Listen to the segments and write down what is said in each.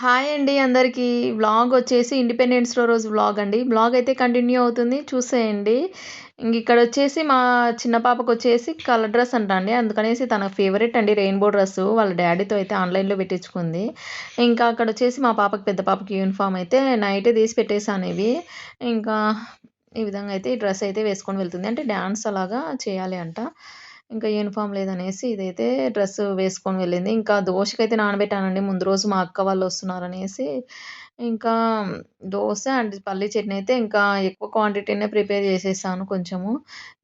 Hi అండి అందరికీ. Vlog వచ్చేసి ఇండిపెండెన్స్ డే రోజు వ్లాగ్ అండి. వ్లాగ్ అయితే కంటిన్యూ అవుతుంది చూసేయండి. ఇంక ఇక్కడ వచ్చేసి మా చిన్న పాపకు వచ్చేసి కలర్ డ్రెస్ అంట అండి. అందుకనేసి తన ఫేవరెట్ అండి రెయిన్బో డ్రెస్ వాళ్ళ డాడీతో అయితే ఆన్‌లైన్‌లో పెట్టించుకుంది. ఇంకా అక్కడ వచ్చేసి మా పాపకి పెద్ద పాపకి యూనిఫామ్ అయితే నైటే తీసి పెట్టేసాను ఇవి. ఇంకా ఈ విధంగా అయితే ఈ డ్రెస్ అయితే వేసుకొని వెళ్తుంది. అంటే డ్యాన్స్ అలాగా చేయాలి అంట. ఇంకా యూనిఫామ్ లేదనేసి ఇదైతే డ్రెస్ వేసుకొని వెళ్ళింది. ఇంకా దోశకైతే నానబెట్టానండి ముందు రోజు మా అక్క వాళ్ళు వస్తున్నారనేసి. ఇంకా దోశ అండ్ పల్లీ చట్నీ అయితే ఇంకా ఎక్కువ క్వాంటిటీనే ప్రిపేర్ చేసేసాను కొంచెము.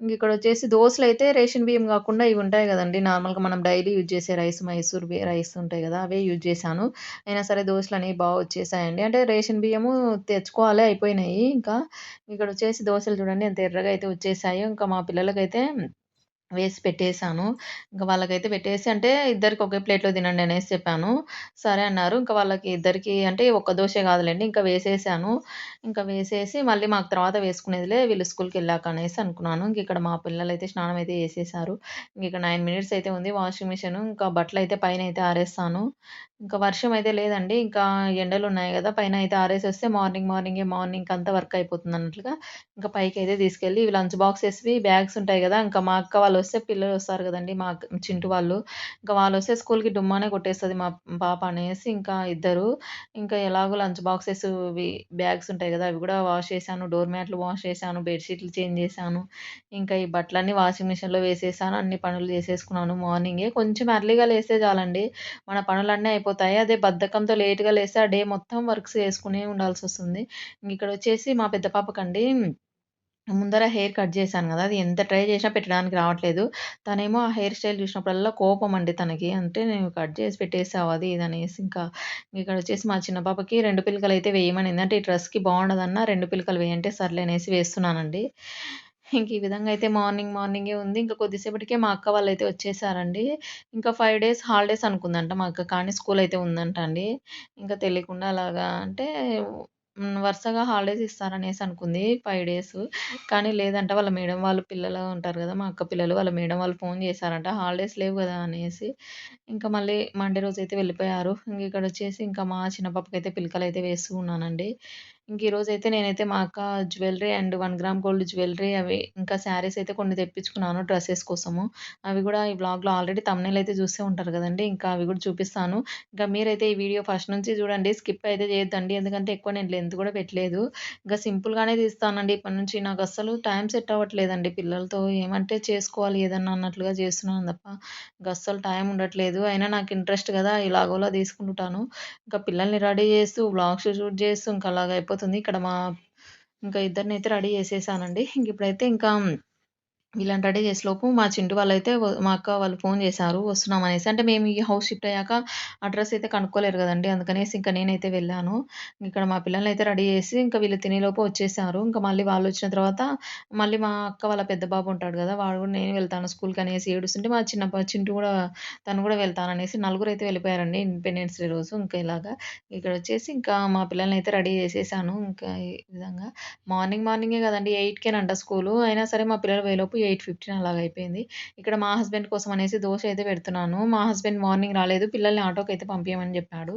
ఇంక ఇక్కడ వచ్చేసి దోశలు అయితే రేషన్ బియ్యం కాకుండా ఇవి ఉంటాయి కదండి నార్మల్‌గా మనం డైలీ యూజ్ చేసే రైస్ మైసూర్ రైస్ ఉంటాయి కదా! అవే యూజ్ చేశాను. అయినా సరే దోశలు అనేవి బాగా వచ్చేసాయండి. అంటే రేషన్ బియ్యము తెచ్చుకోవాలి అయిపోయినాయి ఇంకా. ఇక్కడ వచ్చేసి దోశలు చూడండి ఎంత ఎర్రగా అయితే వచ్చేసాయో. ఇంకా మా పిల్లలకైతే వేసి పెట్టేసాను. ఇంక వాళ్ళకైతే పెట్టేసి అంటే ఇద్దరికి ఒకే ప్లేట్‌లో తినండి అనేసి చెప్పాను. సరే అన్నారు. ఇంకా వాళ్ళకి ఇద్దరికీ అంటే ఒక్క దోశే కాదులేండి ఇంకా వేసేసాను. ఇంకా వేసేసి మళ్ళీ మాకు తర్వాత వేసుకునేదిలే వీళ్ళు స్కూల్కి వెళ్ళాక అనేసి అనుకున్నాను. ఇంక ఇక్కడ మా పిల్లలైతే స్నానం అయితే చేసేసారు. ఇంక నైన్ మినిట్స్ అయితే ఉంది వాషింగ్ మిషన్ ఇంకా బట్టలు అయితే పైన అయితే ఆరేస్తాను. ఇంకా వర్షం అయితే లేదండి. ఇంకా ఎండలు ఉన్నాయి కదా పైన అయితే ఆరేసి వస్తే మార్నింగ్ మార్నింగే మార్నింగ్ అంతా వర్క్ అయిపోతుంది అన్నట్లుగా ఇంకా పైకి అయితే తీసుకెళ్ళి ఇవి లంచ్ బాక్సెస్‌వి బ్యాగ్స్ ఉంటాయి కదా ఇంకా మా అక్క వాళ్ళు వస్తే పిల్లలు వస్తారు కదండి మా అక్క చింటు వాళ్ళు. ఇంకా వాళ్ళు వస్తే స్కూల్‌కి డుమ్మానే కొట్టేస్తుంది మా పాప అనేసి ఇంకా ఇద్దరు. ఇంకా ఎలాగో లంచ్ బాక్సెస్‌వి బ్యాగ్స్ ఉంటాయి కదా అవి కూడా వాష్ చేశాను. డోర్ మ్యాట్లు వాష్ చేశాను. బెడ్‌షీట్లు చేంజ్ చేశాను. ఇంకా ఈ బట్టలన్నీ వాషింగ్ మిషన్‌లో వేసేసాను. అన్ని పనులు చేసేసుకున్నాను మార్నింగే. కొంచెం ఎర్లీగా లేస్తే చాలండి. మన పనులన్నీ అయిపోతాయి. అదే బద్ధకంతో లేట్‌గా లేస్తే ఆ డే మొత్తం వర్క్స్ చేసుకునే ఇక్కడ వచ్చేసి మా పెద్ద పాపకండి ముందర హెయిర్ కట్ చేశాను కదా అది ఎంత ట్రై చేసినా పెట్టడానికి రావట్లేదు. తనేమో ఆ హెయిర్ స్టైల్ చూసినప్పుడల్లా కోపం అండి తనకి. అంటే నేను కట్ చేసి పెట్టేసావు" అది ఇది అనేసి ఇంకా ఇక్కడొచ్చేసి మా చిన్న పాపకి రెండు పిల్లకలు అయితే వేయమనింది. అంటే ఈ డ్రెస్‌కి బాగుండదన్నా రెండు పిల్లకలు వేయంటే సర్లే అనేసి వేస్తున్నానండి. ఇంక ఈ విధంగా అయితే మార్నింగ్ మార్నింగే ఉంది. ఇంకా కొద్దిసేపటికే మా అక్క వాళ్ళు అయితే వచ్చేసారండి. ఇంకా ఫైవ్ డేస్ హాలిడేస్ అనుకుందంట మా అక్క. కానీ స్కూల్ అయితే ఉందంట అండి. ఇంకా తెలియకుండా అలాగా అంటే వరుసగా హాలిడేస్ ఇస్తారనేసి అనుకుంది ఫైవ్ డేస్ కానీ లేదంట వాళ్ళ మేడం వాళ్ళు పిల్లలు ఉంటారు కదా మా అక్క పిల్లలు వాళ్ళ మేడం వాళ్ళు ఫోన్ చేశారంట. హాలిడేస్ లేవు కదా అనేసి. ఇంకా మళ్ళీ మండే రోజైతే వెళ్ళిపోయారు. ఇంక ఇక్కడొచ్చేసి ఇంకా మా చిన్న పాపకైతే పిలకలైతే వేస్తూ ఉన్నానండి. ఇంక ఈరోజైతే నేనైతే మా అక్క jewellery and one gram gold jewellery అవి ఇంకా శారీస్ అయితే కొన్ని తెప్పించుకున్నాను డ్రెస్సెస్ కోసము. అవి కూడా ఈ వ్లాగ్‌లో ఆల్రెడీ తమ్నేలు అయితే చూసే ఉంటారు కదండి ఇంకా అవి కూడా చూపిస్తాను. ఇంకా మీరైతే ఈ వీడియో ఫస్ట్ నుంచి చూడండి. స్కిప్ అయితే చేయొద్దండి. ఎందుకంటే ఎక్కువ నేను లెంత్ కూడా పెట్టలేదు. ఇంకా సింపుల్‌గానే తీస్తానండి ఇప్పటి నుంచి. నాకు అస్సలు టైం సెట్ అవ్వట్లేదండి పిల్లలతో. ఏమంటే చేసుకోవాలి ఏదన్నా అన్నట్లుగా చేస్తున్నాను తప్ప ఇంకా అస్సలు టైం ఉండట్లేదు. అయినా నాకు ఇంట్రెస్ట్ కదా ఇలాగోలా తీసుకుంటాను. ఇంకా పిల్లల్ని రెడీ చేస్తూ, వ్లాగ్స్ షూట్ చేస్తూ ఇంకా అలాగ అయిపోతుంది. ఇక్కడ మా ఇంకా ఇద్దరినైతే రెడీ చేసేసానండి. ఇంక ఇప్పుడైతే ఇంకా వీళ్ళని రెడీ చేసేలోపు మా చింటు వాళ్ళైతే మా అక్క వాళ్ళు ఫోన్ చేశారు వస్తున్నాం అనేసి అంటే మేము ఈ హౌస్ షిఫ్ట్ అయ్యాక అడ్రస్ అయితే కనుక్కోలేరు కదండి అందుకనేసి ఇంకా నేనైతే వెళ్ళాను. ఇక్కడ మా పిల్లల్ని అయితే రెడీ చేసి ఇంకా వీళ్ళు తినేలోపు వచ్చేసారు. ఇంకా మళ్ళీ వాళ్ళు వచ్చిన తర్వాత మళ్ళీ మా అక్క వాళ్ళ పెద్ద బాబు ఉంటాడు కదా వాడు కూడా నేను వెళ్తాను స్కూల్కి అనేసి ఏడుస్తుంటే మా చిన్న ప చింటు కూడా తను అనేసి వెళ్తాననేసి నలుగురైతే వెళ్ళిపోయారండి ఇండిపెండెన్స్ డే రోజు. ఇంకా ఇలాగా ఇక్కడొచ్చేసి ఇంకా మా పిల్లల్ని అయితే రెడీ చేసేసాను. ఇంకా ఈ విధంగా మార్నింగ్ మార్నింగే కదండి ఎయిట్కేనంట స్కూలు. అయినా సరే మా పిల్లలు ఎయిట్ ఫిఫ్టీన్ అలాగ అయిపోయింది. ఇక్కడ మా హస్బెండ్ కోసం అనేసి దోశ అయితే పెడుతున్నాను. మా హస్బెండ్ మార్నింగ్ రాలేదు. పిల్లల్ని ఆటోకి అయితే పంపించమని చెప్పాడు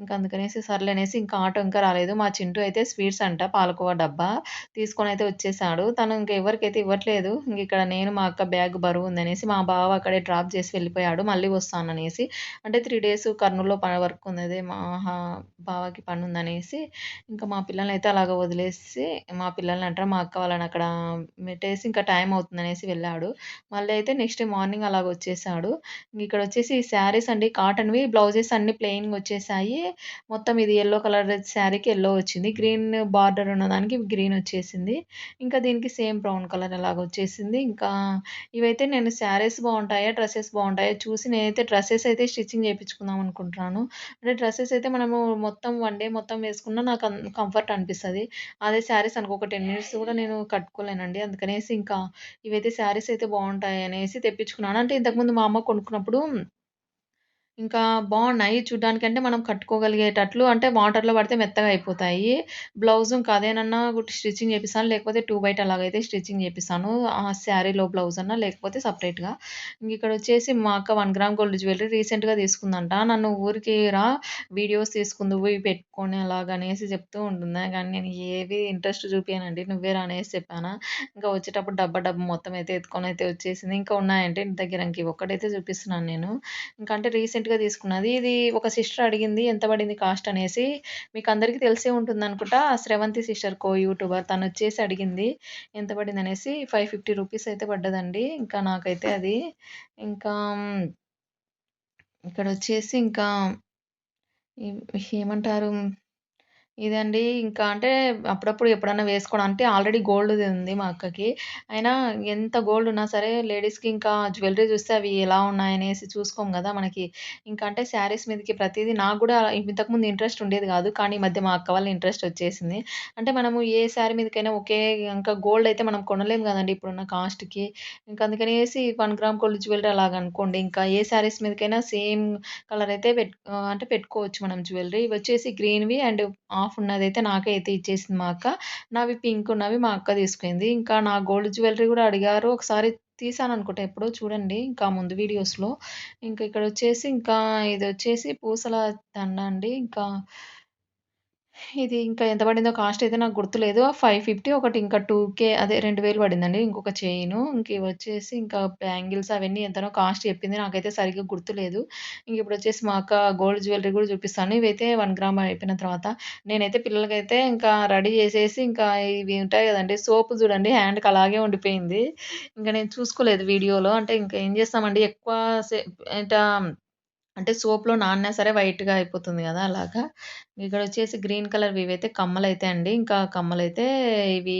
ఇంకా అందుకనేసి సర్లే అనేసి ఇంకా ఆటో ఇంకా రాలేదు. మా చింటూ అయితే స్వీట్స్ అంట పాలకోవా డబ్బా తీసుకొని అయితే వచ్చేసాడు. తను ఇంకెవరికైతే ఇవ్వట్లేదు. ఇంక ఇక్కడ నేను మా అక్క బ్యాగ్ బరువు ఉందనేసి మా బావ అక్కడే డ్రాప్ చేసి వెళ్ళిపోయాడు. మళ్ళీ వస్తాననేసి. అంటే త్రీ డేస్ కర్నూల్‌లో ప వర్క్ ఉంది. మా బావకి పని ఉందనేసి ఇంకా మా పిల్లలనైతే అలాగ వదిలేసి మా పిల్లల్ని అంటారు మా అక్క వాళ్ళని అక్కడ పెట్టేసి ఇంకా టైం అనేసి వెళ్ళాడు. మళ్ళీ అయితే నెక్స్ట్ మార్నింగ్ అలాగ వచ్చేసాడు. ఇక్కడొచ్చేసి ఈ శారీస్ అండి కాటన్‌వి బ్లౌజెస్ అన్ని ప్లెయిన్‌గా వచ్చేసాయి. మొత్తం ఇది ఎల్లో కలర్ శారీకి ఎల్లో వచ్చింది. గ్రీన్ బార్డర్ ఉన్నదానికి గ్రీన్ వచ్చేసింది. ఇంకా దీనికి సేమ్ బ్రౌన్ కలర్ అలాగ వచ్చేసింది. ఇంకా ఇవైతే నేను శారీస్ బాగుంటాయా డ్రెస్సెస్ బాగుంటాయా చూసి నేనైతే డ్రెస్సెస్ అయితే స్టిచ్చింగ్ చేయించుకుందాం అనుకుంటున్నాను. అంటే డ్రెస్సెస్ అయితే మనము మొత్తం వన్ డే మొత్తం వేసుకున్నా నాకు అన్ కంఫర్ట్ అనిపిస్తుంది అదే శారీస్ అనుకో ఒక 10 మినిట్స్ కూడా నేను కట్టుకోలేనండి. అందుకనేసి ఇంకా ఇవైతే శారీస్ అయితే బాగుంటాయి అనేసి తెప్పించుకున్నాను. అంటే ఇంతకుముందు మా అమ్మ కొనుక్కున్నప్పుడు ఇంకా బాగున్నాయి చూడ్డానికంటే మనం కట్టుకోగలిగేటట్లు అంటే వాటర్‌లో పడితే మెత్తగా అయిపోతాయి. బ్లౌజ్ ఇంకా అదేనన్నా స్టిచ్చింగ్ చేపిస్తాను. లేకపోతే టూ బైట్ అలాగైతే స్టిచ్చింగ్ చేపిస్తాను. ఆ శారీలో బ్లౌజ్ అన్నా లేకపోతే సపరేట్గా ఇంక ఇక్కడ వచ్చేసి మా అక్క వన్ గ్రామ్ గోల్డ్ జ్యువెలరీ రీసెంట్‌గా తీసుకుందంట. నన్ను ఊరికి రా వీడియోస్ తీసుకుందు ఇవి పెట్టుకొని అలాగనేసి చెప్తూ ఉంటుంది. కానీ నేను ఏవి ఇంట్రెస్ట్ చూపియనండి. నువ్వే రా అనేసి ఇంకా వచ్చేటప్పుడు డబ్బా డబ్బా మొత్తం అయితే ఎత్తుకొని అయితే వచ్చేసింది. ఇంకా ఉన్నాయంటే ఇంటి దగ్గర ఇంక ఒక్కటైతే చూపిస్తున్నాను నేను. ఇంకా అంటే రీసెంట్‌గా తీసుకున్నది. ఇది ఒక సిస్టర్ అడిగింది ఎంత పడింది కాస్ట్ అనేసి. మీకు అందరికీ తెలిసే ఉంటుంది అనుకుంటా శ్రవంతి సిస్టర్ కో యూట్యూబర్ తనొచ్చేసి అడిగింది. ఎంత పడింది అని ఫైవ్ ఫిఫ్టీ రూపీస్ అయితే పడ్డదండి. ఇంకా నాకైతే అది. ఇంకా ఇక్కడ వచ్చేసి ఇంకా ఏమంటారు? ఇదండి ఇంకా అంటే అప్పుడప్పుడు ఎప్పుడన్నా వేసుకోవడం అంటే ఆల్రెడీ గోల్డ్‌ది ఉంది మా అక్కకి. అయినా ఎంత గోల్డ్ ఉన్నా సరే లేడీస్‌కి ఇంకా జ్యువెలరీ చూస్తే అవి ఎలా ఉన్నాయనేసి చూసుకోం కదా మనకి. ఇంకా అంటే శారీస్ మీదకి ప్రతిదీ నాకు కూడా ఇంతకుముందు ఇంట్రెస్ట్ ఉండేది కాదు కానీ ఈ మధ్య మా అక్క వాళ్ళ ఇంట్రెస్ట్ వచ్చేసింది. అంటే మనము ఏ శారీ మీదకైనా ఒకే ఇంకా గోల్డ్ అయితే మనం కొనలేము కదండి ఇప్పుడున్న కాస్ట్‌కి. ఇంకా అందుకనేసి వన్ గ్రామ్ గోల్డ్ జ్యువెలరీ అలాగనుకోండి. ఇంకా ఏ శారీస్ మీదకైనా సేమ్ కలర్ అయితే పెట్ అంటే పెట్టుకోవచ్చు మనం జ్యువెలరీ. వచ్చేసి గ్రీన్‌వి అండ్ హాఫ్ ఉన్నదైతే నాకే అయితే ఇచ్చేసింది మా అక్క. నావి పింక్ ఉన్నవి మా అక్క తీసుకుంది. ఇంకా నా గోల్డ్ జ్యువెలరీ కూడా అడిగారు. ఒకసారి తీసాను అనుకుంటా ఎప్పుడో చూడండి. ఇంకా ముందు వీడియోస్‌లో. ఇంకా ఇక్కడ వచ్చేసి ఇంకా ఇది వచ్చేసి పూసల దండ అండి. ఇంకా ఇది ఇంకా ఎంత పడిందో కాస్ట్ అయితే నాకు గుర్తులేదు. 550 ఒకటి ఇంకా టూ కే అదే 2000 పడిందండి. ఇంకొక చైను. ఇంక వచ్చేసి ఇంకా బ్యాంగిల్స్ అవన్నీ ఎంతనో కాస్ట్ చెప్పింది. నాకైతే సరిగ్గా గుర్తులేదు. ఇంక ఇప్పుడు మా అక్క గోల్డ్ జ్యువెలరీ కూడా చూపిస్తాను. ఇవైతే వన్ గ్రామ్ అయిపోయిన తర్వాత నేనైతే పిల్లలకైతే ఇంకా రెడీ చేసేసి ఇంకా ఇవి ఉంటాయి కదండి సోపు చూడండి హ్యాండ్‌కి అలాగే ఉండిపోయింది. ఇంకా నేను చూసుకోలేదు వీడియోలో. అంటే ఇంకా ఏం చేస్తామండి ఎక్కువ సే ఇటా అంటే సోప్‌లో నానినా సరే వైట్‌గా అయిపోతుంది కదా అలాగా. ఇక్కడ వచ్చేసి గ్రీన్ కలర్ ఇవైతే అయితే అండి. ఇంకా కమ్మలు అయితే ఇవి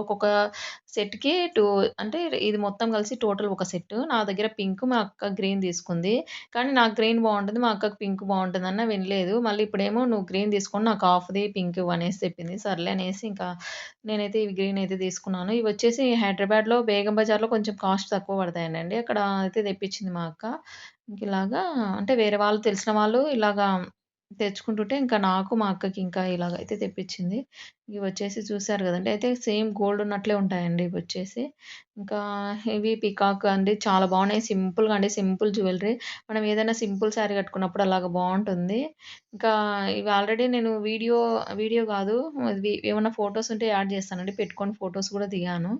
ఒక్కొక్క సెట్‌కి టూ అంటే ఇది మొత్తం కలిసి టోటల్ ఒక సెట్టు. నా దగ్గర పింక్ మా అక్క గ్రీన్ తీసుకుంది. కానీ నాకు గ్రీన్ బాగుంటుంది మా అక్కకి పింక్ బాగుంటుంది అన్న వినలేదు. మళ్ళీ ఇప్పుడేమో నువ్వు గ్రీన్ తీసుకుని నాకు ఆఫ్ది పింక్ అనేసి చెప్పింది. సర్లే అనేసి ఇంకా నేనైతే ఇవి గ్రీన్ అయితే తీసుకున్నాను. ఇవి వచ్చేసి హైదరాబాద్‌లో బేగం బజార్‌లో కొంచెం కాస్ట్ తక్కువ పడతాయండి. అక్కడ అయితే తెప్పించింది మా అక్క. ఇంకిలాగా అంటే వేరే వాళ్ళు తెలిసిన వాళ్ళు ఇలాగా తెచ్చుకుంటుంటే ఇంకా నాకు, మా అక్కకి ఇంకా ఇలాగైతే తెప్పించింది. ఇవి వచ్చేసి చూసారు కదండి అయితే సేమ్ గోల్డ్ ఉన్నట్లే ఉంటాయండి ఇవి వచ్చేసి ఇంకా ఇవి పికాక్ అండి. చాలా బాగున్నాయి. సింపుల్‌గా అండి. Simple jewellery. మనం ఏదైనా సింపుల్ శారీ కట్టుకున్నప్పుడు అలాగా బాగుంటుంది ఇంకా ఇవి ఆల్రెడీ నేను వీడియో వీడియో కాదు ఇవి ఏమైనా ఫోటోస్ ఉంటే యాడ్ చేస్తానండి. పెట్టుకొని ఫోటోస్ కూడా దిగాను.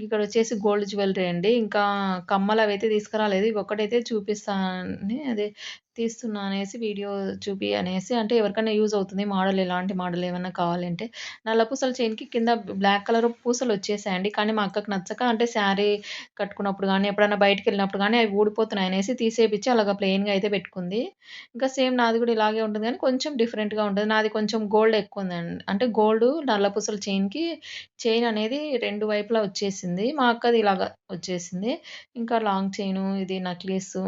ఇక్కడ వచ్చేసి గోల్డ్ జ్యువెలరీ అండి. ఇంకా కమ్మలు అవైతే తీసుకురాలేదు. ఇవొక్కటైతే చూపిస్తానని అదే తీస్తున్నా అనేసి వీడియో చూపి అనేసి అంటే ఎవరికైనా యూజ్ అవుతుంది. మోడల్ ఎలాంటి మోడల్ ఏమైనా కావాలంటే. నల్ల పూసల చైన్‌కి కింద బ్లాక్ కలర్ పూసలు వచ్చేసాయండి కానీ మా అక్కకు నచ్చక అంటే శారీ కట్టుకున్నప్పుడు కానీ ఎప్పుడైనా బయటికెళ్ళినప్పుడు కానీ అవి ఊడిపోతున్నాయి అనేసి తీసేపిచ్చి అలాగా ప్లెయిన్‌గా అయితే పెట్టుకుంది. ఇంకా సేమ్ నాది కూడా ఇలాగే ఉంటుంది కానీ కొంచెం డిఫరెంట్‌గా ఉంటుంది నాది కొంచెం గోల్డ్ ఎక్కువ ఉందండి అంటే గోల్డ్ నల్లపూసల చైన్‌కి చైన్ అనేది రెండు వైపులా వచ్చేసింది. మా అక్కది ఇలాగా వచ్చేసింది. ఇంకా లాంగ్ చైను, ఇది నెక్లెసు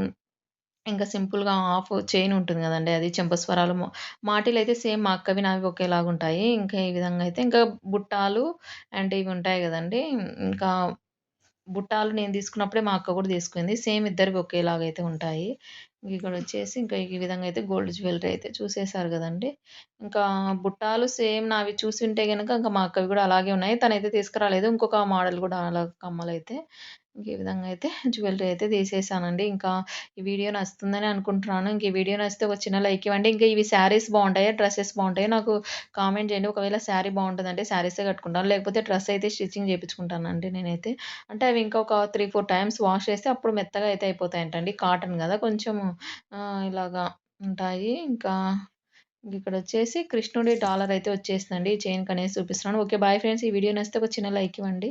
ఇంకా సింపుల్‌గా హాఫ్ చైన్ ఉంటుంది కదండి అది చెంపస్వరాలు మాటిలు అయితే సేమ్ మా అక్కవి, నావి ఒకేలాగా ఉంటాయి ఇంకా ఈ విధంగా అయితే ఇంకా బుట్టాలు అండ్ ఇవి ఉంటాయి కదండి ఇంకా బుట్టాలు నేను తీసుకున్నప్పుడే మా అక్క కూడా తీసుకుంది. సేమ్ ఇద్దరివి అయితే ఉంటాయి. ఇక్కడ వచ్చేసి ఇంకా ఈ విధంగా అయితే గోల్డ్ జ్యువెలరీ అయితే చూసేసారు కదండి ఇంకా బుట్టాలు సేమ్ నావి ఉంటే కనుక ఇంకా మా అక్కవి కూడా అలాగే ఉన్నాయి. తనైతే తీసుకురాలేదు. ఇంకొక మోడల్ కూడా అలా కమ్మలైతే. అయితే ఈ విధంగా అయితే జ్యువెలరీ అయితే తీసేసానండి. ఇంకా ఈ వీడియో నచ్చుతుందని అనుకుంటున్నాను. ఇంక ఈ వీడియో నచ్చితే ఒక చిన్న లైక్ ఇవ్వండి. ఇంకా ఇవి శారీస్ బాగుంటాయా డ్రెస్సెస్ బావుంటాయా? నాకు కామెంట్ చేయండి. ఒకవేళ శారీ బాగుంటుందంటే శారీసే కట్టుకుంటాను. లేకపోతే డ్రెస్ అయితే స్టిచ్చింగ్ చేయించుకుంటానండి నేనైతే. అంటే అవి ఇంకా ఒక 3, 4 టైమ్స్ వాష్ చేస్తే అప్పుడు మెత్తగా అయితే అయిపోతాయంటండి. కాటన్ కదా కొంచెం ఇలాగా ఉంటాయి. ఇంకా ఇక్కడ వచ్చేసి కృష్ణుడి డాలర్ అయితే వచ్చేసిందండి. చైన్ కనేసి చూపిస్తున్నాను. ఓకే. Bye friends. ఈ వీడియో నచ్చితే ఒక చిన్న లైక్ ఇవ్వండి.